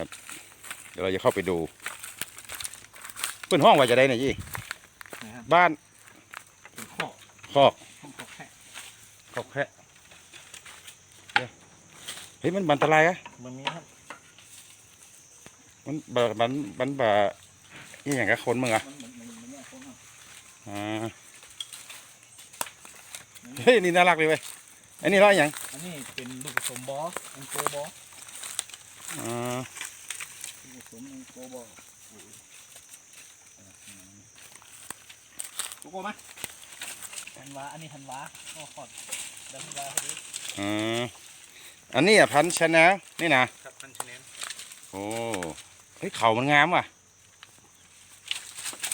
ครับ เดี๋ยวเราจะเข้าไปดูเพื่อนห้องว่าจะได้ไหนยี่นะครับบ้านเป็นข้อคอกข้อข้อแค่คอกแพะเดี๋ยวเฮ้ยมันบันตรายอะมันมีครับ มันบะมันมันบะนี่อย่างกับคนมึงอะมันเหมือนมันมันเนี่ยคนครับอ่าเฮ้ยนี่น่ารักเลยเว้ยอันนี้ร้อยอย่างอันนี้เป็นลูกผสมบอสอันโกบอสอ่าลูกผ สมอันโกบอสโกโก้ไหมธันวาอันนี้ธันวาโอ้ขอดเดธันวาพอดีอ่าอันนี้อะพันชนะนี่นะครับพันชแนนโอ้เฮ้ยเขามันงามว่ะ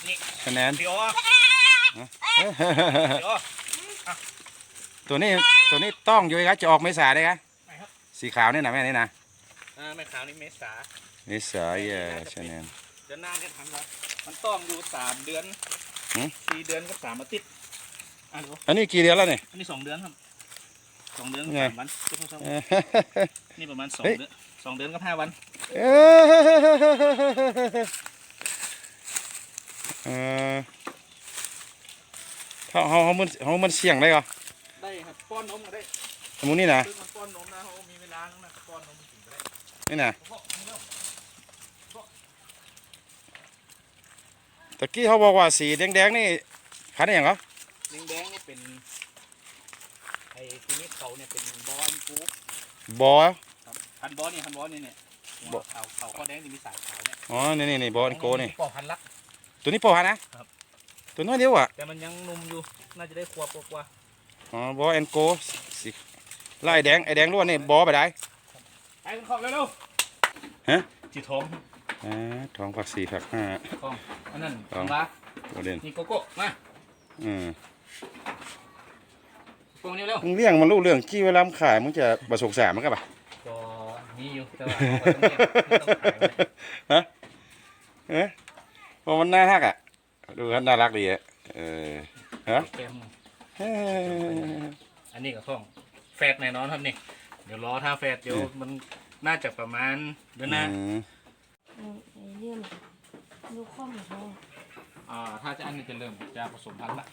นี่ชนะเดี๋ยวอะเดี๋ยวอะตัวนี้ตัวนี้ต้องอยู่ครับจะออกเมษาได้ครับไหนครับสีขาวนี่นะแม่นี่นะอ่าแม่ขาวนี่เมษา เมษาเย่ชนะเดือนหน้าจะทำแล้วมันต้องอยู่สามเดือนหืมสี่เดือนกับสามอาทิตย์อะดูอันนี้กี่เดือนแล้วนี่อันนี้สองเดือนครับสองเดือนกับไงสามวันเท่าๆเอ้ยๆนี่ประมาณสองเฮ้ยเดือนสองเดือนกับห้าวันเอ้ยเออเขาเขาเขามันเขามันเสี่ยงได้เหรอได้ครับป้อนนมก็ได้สมมุตินี่นะซึ่งมันป้อนนมนะเขามีเวลาแล้วนะป้อนนมถึงก็ได้นี่นะ พ่อนี่แล้ว ตะกี้เขาบอกว่าสีแดงๆนี่พันธุ์อะไรอย่างเหรอแดงๆนี่เป็นไอ้ทีนี้เขาเนี่ยเป็นบอลกูบอ ครับพันบอลนี่พันบอลนี่เนี่ยหัวบอเขาเขาข้อแดงที่มีสายขาวเนี่ยอ๋อนี่นี่นี่บอลโกนี่ปอพันลัก ตัวนี้ปอฮะนะครับ ตัวน้อยเดียวอะแต่มันยังหนุ่มอยู่ น่าจะได้ขวบกว่าอ๋อบอแอนโกสีไล่แดงไอแดงล้วนนี่บอไปได้ ๆไปคุณขอบเร็วๆฮะ จีท้อง อ่าทองผักสี่ผักห้าของอันนั้นของทำละตัวเด่นนี่โกโก้มาอืมโกโก้นี่เร็วมึงเลี้ยงมันรู้เรื่องกี้เวลามึงขายมึงจะประสบสารมันก็ปะก็มีอยู่แต่ว่าเอาไว้ตรงนี้ไม่ต้องขายเลยเอ๊ะเพราะมันน่ารักอะ ดูกันน่ารักดีอะเออฮะแกมเอ้ยอันนี้ก็ท้องแฟดแน่นอนครับนี่ เดี๋ยวรอถ้าแฟดเดี๋ยวมันน่าจะประมาณเดือนหน้าอืมไอ้ เรื่องลูกข้อมเขาอ่าถ้าจะอันนี้จะเริ่มจะผสมพันธุ์ละ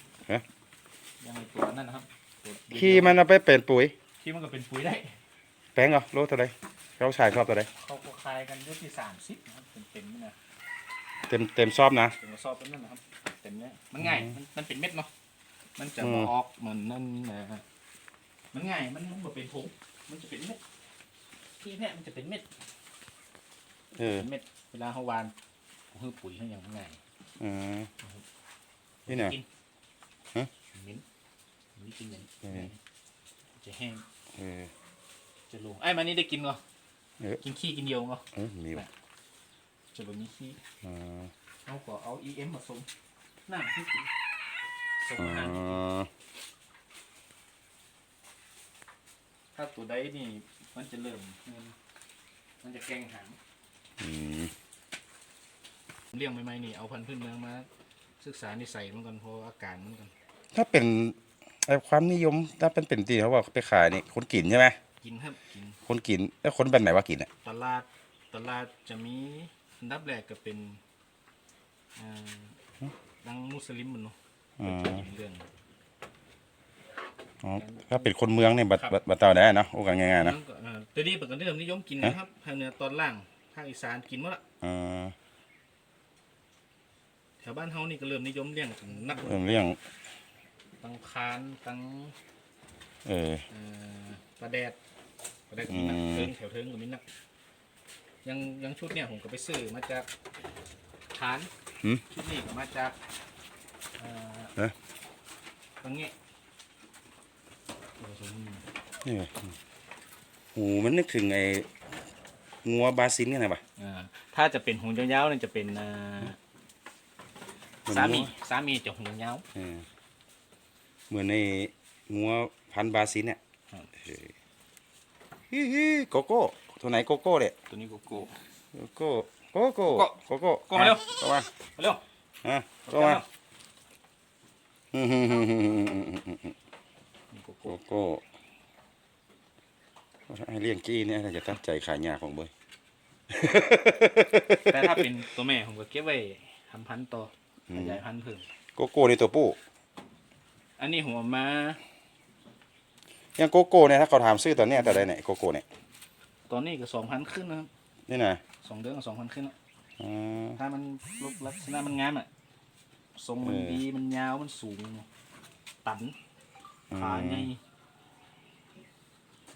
ยังไงตัวนั่นนะครับตัวขี้มันเอาไปเป็นปุ๋ย ขี้มันก็เป็นปุ๋ยได้แป้งเหรอโลเท่าไรเขาชายชอบเท่าไรเขาก็คายกันอยุที่สามสิบนะครับเป็นเต็มๆนี่นะเต็มเต็มซอบนะ เป็นกระสอบเป็นนั่นนะครับเต็มเนี้ยมันง่ายมันมันเป็นเม็ดเนาะมันจะอืมมาออกเหมือนนั่นนะฮะมันง่ายมันมันบ่เป็นผงมันจะเป็นเม็ดขี้แพะมันจะเป็นเม็ดเออเป็นเม็ด เวลาเขาหวานเขาฮือปุ๋ยเขาอย่างง่ายอืมนี่น่ะ กินฮะมิ้นมิ้นกินอย่างเออจะแห้งเออ จะลงไอ้มันนี่ได้กินเหรอเออกินขี้กินเยียวเหรอเออมีว่ะจะแบบมีขี้อ๋อเขาก็เอา EM มาส่งน้ำให้กินส่งอ๋ออาหารถ้าตัวใดนี่มันจะเริ่ม มันมันจะแกงหางอืม เลี้ยงใหม่ๆนี่เอาพันธุ์พื้นเมืองมา ศึกษานิสัยมันกันเพราะอาการมันกันถ้าเป็นไอ้ความนิยมถ้าเป็นเป็นตีเขาบอกไปขายนี่คนกินใช่ไหมกินครับกินคนกินแล้วคนแบบไหนว่ากินอะตลาดตลาดจะมีอันดับแรกก็เป็นอ่าดังมุสลิมมันเนาะอ๋อกินเรื่อง อ๋อถ้าเป็นคนเมืองเนี่ยบัดบัดบัดเตาได้เนาะโอ้กันง่ายๆนะมันก็เอ่อตัวนี้เป็นกันเริ่มนิยมกินนะครับทางเหนือตอนล่างภาคอีสานกินหมดละอ๋อ แถวบ้านเฮานี่ก็เริ่มนิยมเลี้ยงถึงนักเริ่มเรื่องตังคานตังเออเอ่อปลาแดดปลาแดดก็มีนักอืมเทิงแถวเทิงก็มีนักยังยังชุดเนี่ยผมก็ไปซื้อมาจากฐานหืม ชุดนี้ก็มาจากเอ่อเอ๊ะ ตังเงี้ยโอ้โหนี่ไงหูมันนึกถึงไอ้งัวบาซินเนี่ยนะปะอ่าถ้าจะเป็นหงยาวๆนั่นจะเป็นอ่าเหอน สามีสามีจะหูเงาเหมือนในงัวพันบาซินเนี่ยฮิฮิโกโก้ตัวไหนโกโก้เนี่ยตัวนี้โกโก้โกโก้โกโก้โกโก้โกมาเร็วมาเร็วฮะโกมาโกโก้ให้เลี้ยงกี้เนี่ยจะตั้งใจขายยาของเบยแต่ถ้าเป็นตัวแม่ผมก็เก็บไว้ทำพันต่อ ขยายพันธุ์เพิ่มโกโก้นี่ตัวผู้อันนี้หัวมาอยังโกโก้เนี่ยถ้าเขาถามซื้อตอนเนี้ยแต่ใดเนี่ยโกโก้เนี่ยตอนนี้ก็สองพันขึ้นนะครับนี่นะสองเดือนก็สองพันขึ้นแล้วอืม ถ้ามันรูปลักษณะมันงามอะทรงมันเออ ดีมันยาวมันสูง ตันขาใหญ่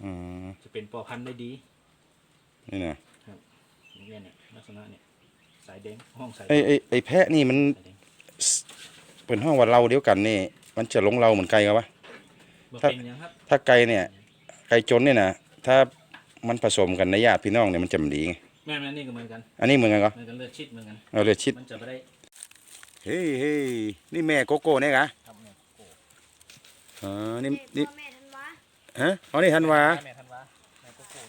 อืมจะเป็นปอพันธุ์ได้ดีนี่นะอย่างเงี้ยเนี่ยลักษณะเนี่ยสายแดงห้องสายแดไอ้งไอ้ไอ้แพะนี่มันสายแดง เป็นห้องว่าเราเดียวกันนี่มันจะลงเราเหมือนไก่กันวะบ่ถ้าเป็นหยังครับถ้าไก่เนี่ย ไก่จนเนี่ยนะถ้ามันผสมกันในญาติพี่น้องเนี่ยมันจะมันดีไงแม่แม่นี่ก็เหมือนกัน อันนี้เหมือนกันก็เหมือนกันเลือดชิดเหมือนกันเอาเลยชิดมันจะไม่ได้เฮ้ยเฮ้ยนี่แม่โกโก้เนี่ยกะทำเนี่ยโอ้อ๋อนี่นี่นี่พ่อแม่ทันวะฮะอ๋อนี่ธันวาแม่ทันวาแม่โกโก้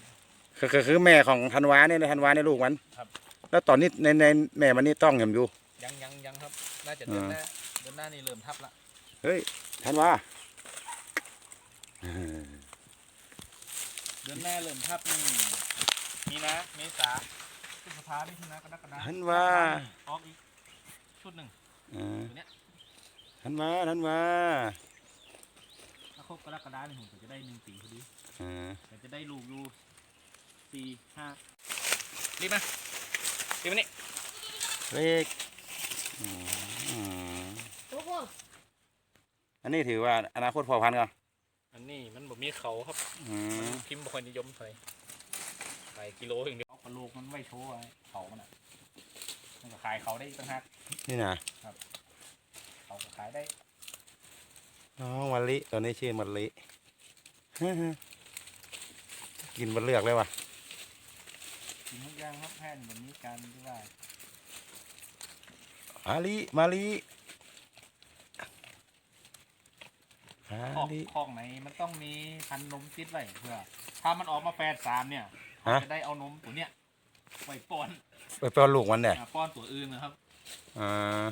คือคือคือแม่ของธันวาเนี่ยธันวาเนี่ยลูกมันครับแล้วตอนนี้ในในแม่มันนี่ต้องยังอยู่ ยังยังยังครับ น่าจะเดือนอ่าหน้าเดือนหน้านี่เริ่มทับละเฮ้ยธันวาเออเดือนหน้าเริ่มทับนี่มีนาเมษาพฤษภามิถุนากรกฎาธันวาออกอีกชุดหนึ่งเออตัวเนี้ยธันวาธันวาถ้าครบกรกฎาเนี่ยผมก็จะได้หนึ่งปีพอดีเออแต่จะได้ลูกอยู่สี่ห้ารีบมารีบมานี่เลข อืมโอ้โหอันนี้ถือว่าอนาคตพอพันธุ์กันอันนี้มันบ่มีเขาครับอืมพิมพ์บ่ค่อยนิยมเท่าไหร่ขายกิโลอย่างเดียวเอากระโหลกมันไว้โชว์ไว้เขามันอะมันก็ขายเขาได้อีกต่างหากนี่นะเขาก็ขายได้น้องมะลิตอนนี้ชื่อมะลิกินมันเลือกเลยว่ะกินทุกอย่างครับแพนแบบนี้การที่ว่า มาลิมาลิมาคอกลิคอกไหนมันต้องมีพันนมติดไว้เพื่อ ถ้ามันออกมาแฝดสามเนี่ยฮะ จะได้เอานมตัวเนี้ยไว้ป้อนไปป้อนลูกมันเนี่ยอ่าป้อนตัวอื่นนะครับ อ่า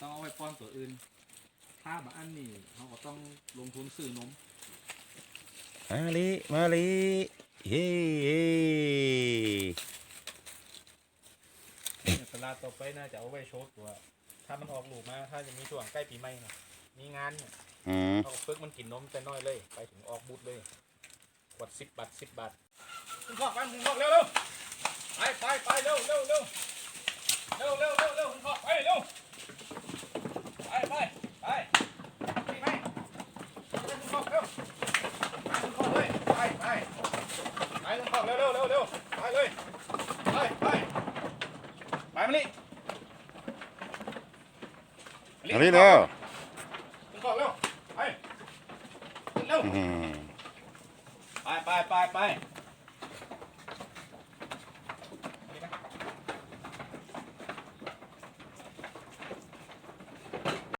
ต้องเอาไว้ป้อนตัวอื่น ถ้าบางอันนี่เขาก็ต้องลงทุนซื้อนมมาลิมาลิเฮ้เฮ้เนี่ยต ลาดต่อไปน่าจะเอาไว้โชว์ตัว ถ้ามันออกลูกมา ถ้าจะมีช่วงใกล้ปีใหม่นะมีงานเนี่ยอืมเขาก็ฝึกมันกินนมแต่น้อยเลย ไปถึงออกบูธเลยขวดสิบบาทสิบบาทคุณพ่อไปคุณพ่อเร็วเร็วไปไปไปเร็วเร็วเร็วเร็วเร็วเร็วเร็วคุณพ่อไปเร็วไปไปไปไปไปคุณพ่อเร็วคุณพ่อเลยไปไปไปคุณพ่อเร็วเร็วเร็วเร็วไปเลยไปไปไปมานี่ มาลิเร็วคุณพ่อเร็วไปเร็วอื้อหือไปไปไปไป